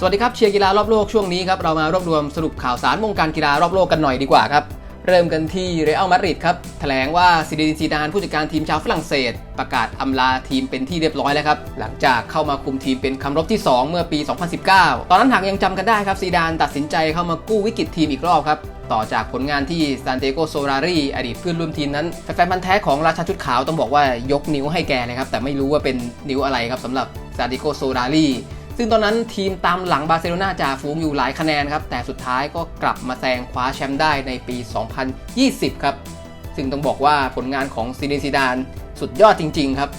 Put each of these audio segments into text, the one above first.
สวัสดีครับเชียร์กีฬารอบโลกช่วงนี้ครับเรามารวบรวมสรุปข่าวสารวงการกีฬารอบโลกกันหน่อยดีกว่าครับเริ่มกันที่เรอัลมาดริดครับแถลงว่าซิดนซีดานผู้จัดการทีมชาวฝรั่งเศส ประกาศอำลาทีมเป็นที่เรียบร้อยแล้วครับหลังจากเข้ามาคุมทีมเป็นคำรบที่ 2 เมื่อปี 2019 ตอนนั้นหากยังจำกันได้ครับซีดานตัดสินใจเข้ามากู้วิกฤตทีมอีกรอบครับต่อจากผลงานที่ซานเตโกโซรารีอดีตเพื่อนร่วมทีมนั้น แฟนพันธ์แท้ของราชาชุดขาวต้องบอกว่ายกนิ้วให้แกเลยครับแต่ไม่รู้ว่าเป็นนิ้วอะไรครับสำหรับซานเตโกโซรารี ซึ่งตอนนั้นทีมตามหลังบาร์เซโลนาจ่าฝูงอยู่หลายคะแนนครับ แต่สุดท้ายก็กลับมาแซงคว้าแชมป์ได้ในปี 2020 ครับ ซึ่งต้องบอกว่าผลงานของซีเนซิดานสุดยอดจริง ๆ ครับ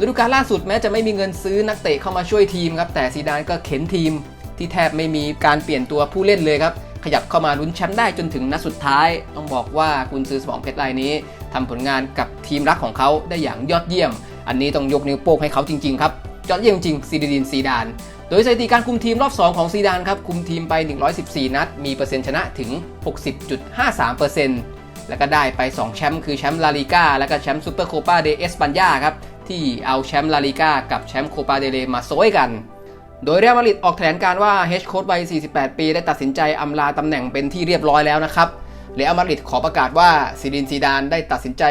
ฤดูกาลล่าสุดแม้จะไม่มีเงินซื้อนักเตะเข้ามาช่วยทีมครับแต่ซีดานก็เข็นทีม ที่แทบไม่มีการเปลี่ยนตัวผู้เล่นเลยครับขยับเข้ามาลุ้นแชมป์ได้จนถึงนัดสุดท้าย ต้องบอกว่ากุนซือสมองเพชรรายนี้ทำผลงานกับทีมรักของเขาได้อย่างยอดเยี่ยม อันนี้ต้องยกนิ้วโป้งให้เขาจริง ๆ ครับ ยอดเยี่ยมจริงซีดีนซีดาน โดยสถิติการคุมทีมรอบ 2 ของซีดานครับ คุมทีมไป 114 นัด มีเปอร์เซ็นต์ชนะถึง 60.53%แล้วก็ได้ไป 2 แชมป์คือแชมป์ลาลิก้าและก็แชมป์ซูเปอร์โคปาเดเอสปันยาครับ ที่เอาแชมป์ลาลิก้ากับแชมป์โคปาเดเลมาโซยกัน โดยเรอัลมาดริดออกแถลงการว่าเฮดโค้ชวัย 48 ปี ได้ตัดสินใจอำลาตำแหน่งเป็นที่เรียบร้อยแล้วนะครับเรอัลมาดริดขอประกาศว่าซีดินซีดานได้ตัดสินใจ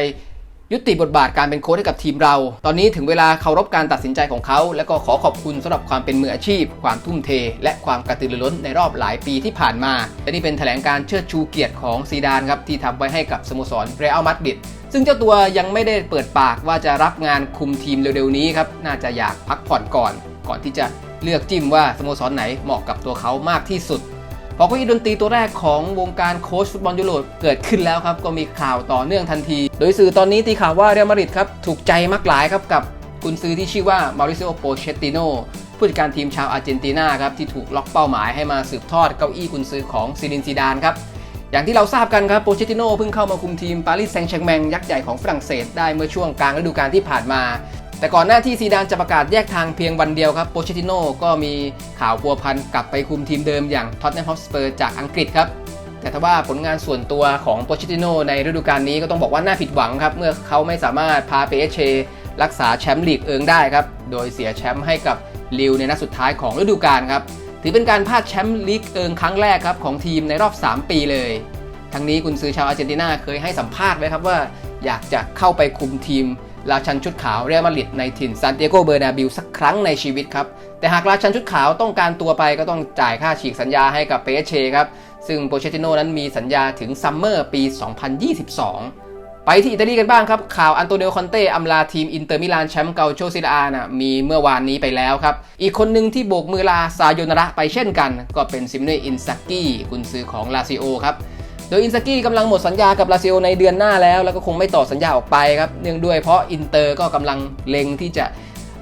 ยุติบทบาทการเป็นโค้ชให้กับทีมเรา ตอนนี้ถึงเวลาเคารพการตัดสินใจของเขา และก็ขอขอบคุณสำหรับความเป็นมืออาชีพ ความทุ่มเท และความกระตือรือร้นในรอบหลายปีที่ผ่านมา และนี่เป็นแถลงการเชิดชูเกียรติของซีดานครับที่ทำไว้ให้กับสโมสรเรอัลมาดริดซึ่งเจ้าตัวยังไม่ได้เปิดปากว่าจะรับงานคุมทีมเร็วๆนี้ครับน่าจะอยากพักผ่อนก่อน ก่อนที่จะเลือกจิ้มว่าสโมสรไหนเหมาะกับตัวเขามากที่สุด พอเก้าอี้ดนตรีตัวแรกของวงการโค้ชฟุตบอลยุโรปเกิดขึ้นแล้วครับก็มีข่าวต่อเนื่องทันที โดยสื่อตอนนี้ตีข่าวว่าเรอัลมาดริดครับถูกใจมากหลายครับกับกุนซือที่ชื่อว่ามาริซิโอโปเชตติโนผู้จัดการทีมชาวอาร์เจนตินาครับที่ถูกล็อกเป้าหมายให้มาสืบทอดเก้าอี้กุนซือของซิดินซีดานครับอย่างที่เราทราบกันครับโปเชติโนเพิ่งเข้ามาคุมทีมปารีสแซงต์แชร์แมงยักษ์ใหญ่ของฝรั่งเศสได้เมื่อช่วงกลางฤดูกาลที่ผ่านมา แต่ก่อนหน้าที่ซีดานจะประกาศแยกทางเพียงวันเดียวครับ โปเชติโน่ก็มีข่าวพัวพันกลับไปคุมทีมเดิมอย่างท็อตแนมฮอสเปอร์จากอังกฤษครับ แต่ถ้าว่าผลงานส่วนตัวของโปเชติโน่ในฤดูกาลนี้ก็ต้องบอกว่าน่าผิดหวังครับ เมื่อเขาไม่สามารถพาเปเชรักษาแชมป์ลีกเอิงได้ครับ โดยเสียแชมป์ให้กับลิวในนัดสุดท้ายของฤดูกาลครับ ถือเป็นการพลาดแชมป์ลีกเอิงครั้งแรกครับของทีมในรอบ 3 ปีเลย ทั้งนี้กุนซือชาวอาร์เจนตินาเคยให้สัมภาษณ์ไว้ครับว่า อยากจะเข้าไปคุมทีม ราชันชุดขาวเรอัลมาดริดในถิ่นซานติเอโกเบอร์นาบิลสักครั้งในชีวิตครับ แต่หากราชันชุดขาวต้องการตัวไปก็ต้องจ่ายค่าฉีกสัญญาให้กับเปเชครับ ซึ่งโปเชติโนนั้นมีสัญญาถึงซัมเมอร์ปี 2022ไปที่อิตาลีกันบ้างครับ ข่าวอันโตเนโอคอนเต้อำลาทีมอินเตอร์มิลานแชมป์เกาโชซิลานะมีเมื่อวานนี้ไปแล้วครับ อีกคนหนึ่งที่โบกมือลาซาโยนาระไปเช่นกัน ก็เป็นซิมเนอินซักกี้กุนซือของลาซิโอครับ โดยอินสกี้กำลังหมดสัญญากับลาซิโอในเดือนหน้าแล้ว แล้วก็คงไม่ต่อสัญญาออกไปครับเนื่องด้วยเพราะอินเตอร์ก็กำลังเล็งที่จะ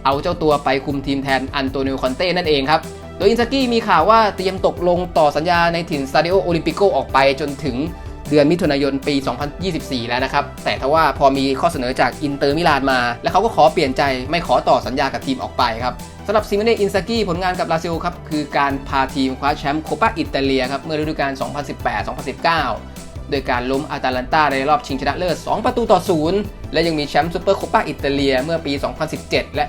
เอาเจ้าตัวไปคุมทีมแทนอันโตนิโอคอนเต้นั่นเองครับ โดยอินสกี้มีข่าวว่าเตรียมตกลงต่อสัญญาในถิ่นซาดิโอโอลิมปิโกออกไปจนถึง เดือนมิถุนายนปี 2024 แล้วนะครับ แต่ถ้าว่าพอมีข้อเสนอจากอินเตอร์มิลานมา แล้วเขาก็ขอเปลี่ยนใจไม่ขอต่อสัญญากับทีมออกไปครับสำหรับซิมเนอินซากิผลงานกับลาซิโอครับคือการพาทีมคว้าแชมป์โคปาอิตาเลียครับเมื่อฤดูกาล 2018-2019 โดยการล้มอาตาลันตาในรอบชิงชนะเลิศ 2 ประตูต่อ 0 และยังมีแชมป์ซูเปอร์โคปาอิตาเลียเมื่อปี 2017 และ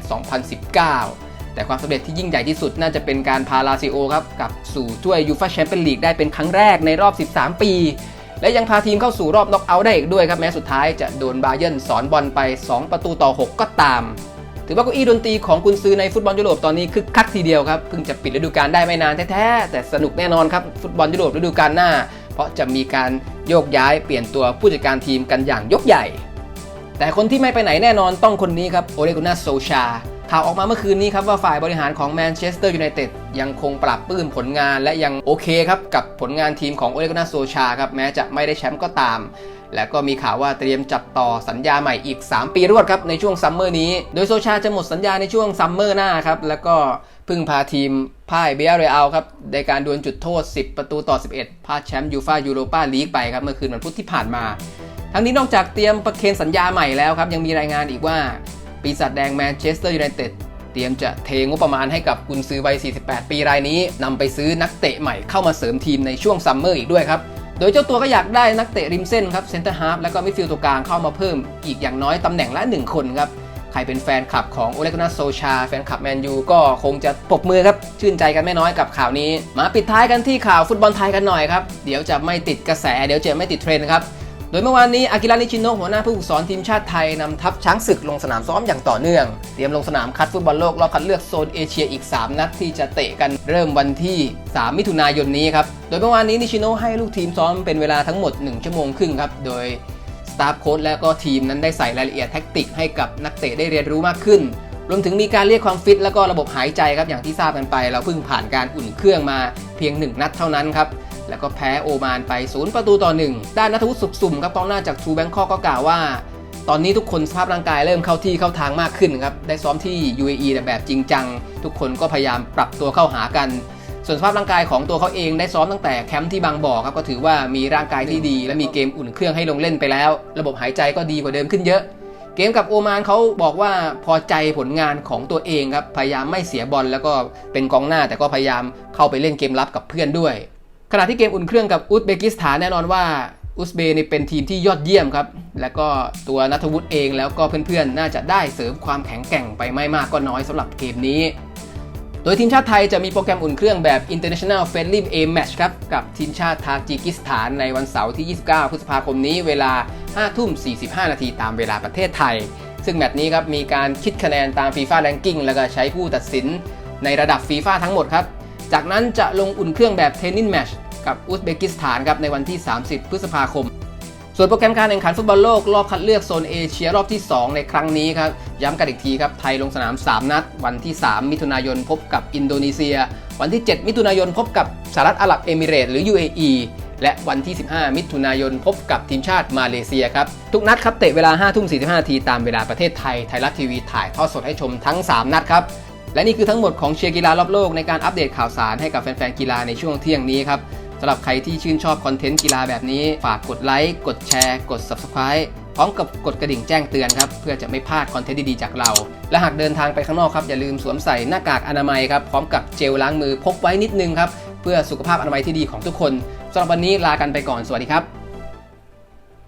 2019แต่ความสำเร็จที่ยิ่งใหญ่ที่สุดน่าจะเป็นการพาลาซิโอครับกลับสู่ถ้วยยูฟ่าแชมเปี้ยนลีกได้เป็นครั้งแรกในรอบ 13 ปี และยังพาทีมเข้าสู่รอบน็อกเอาท์ได้อีกด้วยครับแม้สุดท้ายจะโดนบาเยิร์นสอนบอลไป 2 ประตูต่อ 6 ก็ตาม ถือว่าเก้าอี้ดนตรีของกุนซือในฟุตบอลยุโรปตอนนี้คึกคักทีเดียวครับเพิ่งจะปิดฤดูกาลได้ไม่นานแท้ๆแต่สนุกแน่นอนครับฟุตบอลยุโรปฤดูกาลหน้า เพราะจะมีการโยกย้ายเปลี่ยนตัวผู้จัดการทีมกันอย่างยกใหญ่ แต่คนที่ไม่ไปไหนแน่นอนต้องคนนี้ครับโอเลกุน่าโซชา ข่าวออกมาเมื่อคืนนี้ครับว่าฝ่ายบริหารของแมนเชสเตอร์ยูไนเต็ดยังคงปรับปื้มผลงานและยังโอเคครับ กับผลงานทีมของโอเลกนาโซชาครับ แม้จะไม่ได้แชมป์ก็ตาม และก็มีข่าวว่าเตรียมจัดต่อสัญญาใหม่อีก 3 ปีรวดครับ ในช่วงซัมเมอร์นี้ โดยโซชาจะหมดสัญญาในช่วงซัมเมอร์หน้าครับ แล้วก็พึ่งพาทีมพ่ายเบียร์เรอัลครับในการดวลจุดโทษ 10 ประตูต่อ 11พลาดแชมป์ยูฟายูโรปาลีกไปครับเมื่อคืนวันพุธที่ผ่านมา ทั้งนี้นอกจากเตรียมประเคนสัญญาใหม่แล้วครับยังมีรายงานอีกว่า ปีศาจแดงแมนเชสเตอร์ยูไนเต็ดเตรียมจะเทงบประมาณให้กับกุนซือวัย 48 ปีรายนี้นำไปซื้อนักเตะใหม่เข้ามาเสริมทีมในช่วงซัมเมอร์อีกด้วยครับ โดยเจ้าตัวก็อยากได้นักเตะริมเส้นครับเซนเตอร์ฮาร์ฟแล้วก็มิดฟิลด์ตัวกลางเข้ามาเพิ่มอีกอย่างน้อยตำแหน่งละ 1 คนครับ ใครเป็นแฟนคลับของโอเลกนาโซชา แฟนคลับแมนยูก็คงจะปรบมือครับ ชื่นใจกันไม่น้อยกับข่าวนี้ มาปิดท้ายกันที่ข่าวฟุตบอลไทยกันหน่อยครับเดี๋ยวจะไม่ติดกระแส เดี๋ยวจะไม่ติดเทรนด์ครับ ดยเมื่อวานนี้อากิระนิชิโนะหัวหน้าผู้ฝึกสอนทีมชาติไทยนำทัพช้างศึกลงสนามซ้อมอย่างต่อเนื่อง เตรียมลงสนามคัดฟุตบอลโลกรอบคัดเลือกโซนเอเชียอีก 3 นัดที่จะเตะกันเริ่มวันที่ 3 มิถุนายนนี้ครับ โดยเมื่อวานนี้นิชิโนะให้ลูกทีมซ้อมเป็นเวลาทั้งหมด 1 ชั่วโมงครึ่งครับ โดยสตาฟโค้ชและก็ทีมนั้นได้ใส่รายละเอียดแท็กติกให้กับนักเตะได้เรียนรู้มากขึ้น รวมถึงมีการเรียกความฟิต แล้วก็ระบบหายใจครับอย่างที่ทราบกันไป เราเพิ่งผ่านการอุ่นเครื่องมาเพียง 1 นัดเท่านั้นครับ แล้วก็แพ้โอมานไป 0 ประตูต่อ 1 ด้านนัทวุฒิสุขสุ่มครับกองหน้าจากทูแบงคอกก็กล่าวว่า ตอนนี้ทุกคนสภาพร่างกายเริ่มเข้าที่เข้าทางมากขึ้นครับได้ซ้อมที่ UAE แต่แบบจริงจัง ทุกคนก็พยายามปรับตัวเข้าหากัน ส่วนสภาพร่างกายของตัวเขาเองได้ซ้อมตั้งแต่แคมป์ที่บางบ่อครับก็ถือว่ามีร่างกายที่ดี และมีเกมอุ่นเครื่องให้ลงเล่นไปแล้ว ระบบหายใจก็ดีกว่าเดิมขึ้นเยอะเกมกับโอมานเขาบอกว่าพอใจผลงานของตัวเองครับ พยายามไม่เสียบอลแล้วก็เป็นกองหน้าแต่ก็พยายามเข้าไปเล่นเกมรับกับเพื่อนด้วย ขณะที่เกมอุ่นเครื่องกับอุซเบกิสถานแน่นอนว่าอุซเบย์นี่เป็นทีมที่ยอดเยี่ยมครับ และก็ตัวนัทวุฒิเองแล้วก็เพื่อนๆ น่าจะได้เสริมความแข็งแกร่งไปไม่มากก็น้อยสำหรับเกมนี้ โดยทีมชาติไทยจะมีโปรแกรมอุ่นเครื่องแบบ International Friendly A Match ครับ กับทีมชาติทาจิกิสถานในวันเสาร์ที่ 29 พฤษภาคมนี้เวลา 5 ทุ่ม 45 นาทีตามเวลาประเทศไทย ซึ่งแมตช์นี้ครับมีการคิดคะแนนตาม FIFA Ranking แล้วก็ใช้ผู้ตัดสินในระดับ FIFA ทั้งหมดครับ จากนั้นจะลงอุ่นเครื่องแบบเทนนิสแมช กับอุซเบกิสถานครับในวันที่ 30 พฤษภาคม ส่วนโปรแกรมการแข่งขันฟุตบอลโลกรอบคัดเลือกโซนเอเชียรอบที่ 2 ในครั้งนี้ครับย้ำกันอีกทีครับไทยลงสนาม 3 นัด วันที่ 3 มิถุนายนพบกับอินโดนีเซีย วันที่ 7 มิถุนายนพบกับสหรัฐอาหรับเอมิเรตส์หรือ UAE และวันที่ 15 มิถุนายนพบกับทีมชาติมาเลเซียครับ ทุกนัดครับเตะเวลา 5 ทุ่ม 45นาทีตามเวลาประเทศไทย ไทยรัฐทีวีถ่ายทอดสดให้ชมทั้ง 3 นัดครับ และนี่คือทั้งหมดของเชียร์กีฬารอบโลกในการอัปเดตข่าวสารให้กับแฟนๆกีฬาในช่วงเที่ยงนี้ครับ สำหรับใครที่ชื่นชอบคอนเทนต์กีฬาแบบนี้ ฝากกดไลค์ กดแชร์ กด Subscribe พร้อมกับกดกระดิ่งแจ้งเตือนครับ เพื่อจะไม่พลาดคอนเทนต์ดีๆจากเรา และหากเดินทางไปข้างนอกครับ อย่าลืมสวมใส่หน้ากากอนามัยครับ พร้อมกับเจลล้างมือพกไว้นิดนึงครับ เพื่อสุขภาพอนามัยที่ดีของทุกคนสำหรับวันนี้ลากันไปก่อน สวัสดีครับ